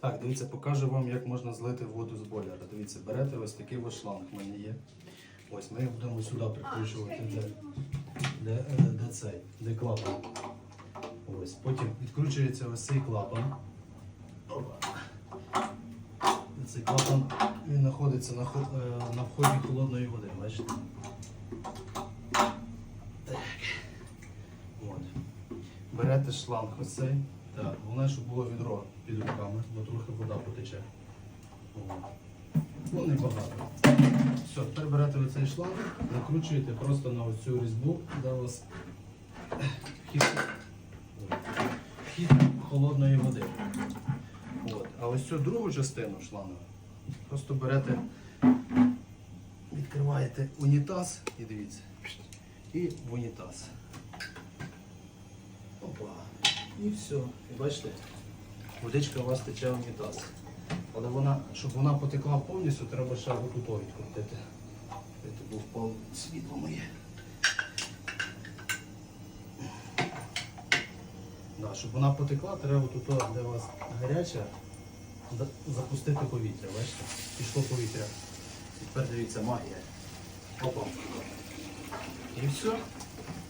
Так, дивіться, покажу вам, як можна злити воду з бойлера. Дивіться, берете ось такий ось шланг в мене є. Ось ми будемо сюди прикручувати, де, де, де цей, де клапан. Ось. Потім відкручується ось цей клапан. Опа. Цей клапан він знаходиться на, е, на вході холодної води, бачите? Так. От. Берете шланг ось цей. Так, головне, щоб було відро під руками, бо трохи вода потече. Ну, не багато. Все, тепер берете оцей шланг, накручуєте просто на оцю різьбу, де у вас вхід, вхід холодної води. От. А ось цю другу частину шлангу просто берете, відкриваєте унітаз і дивіться. І в унітаз. І все. І бачите, водичка у вас тече в унітаз. Але вона, щоб вона потекла повністю, треба ще отут відкрутити. Був пол світло моє. Да, щоб вона потекла, треба тут, де у вас гаряча, запустити повітря. Бачите? Пішло повітря. І тепер дивіться магія. Опа. І все.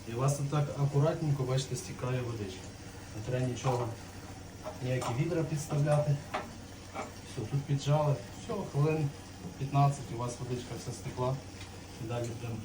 І у вас так акуратненько, бачите, стікає водичка. Не треба нічого, ніякі відра підставляти. Все, тут піджали. Все, хвилин 15 у вас водичка вся стекла. І далі будемо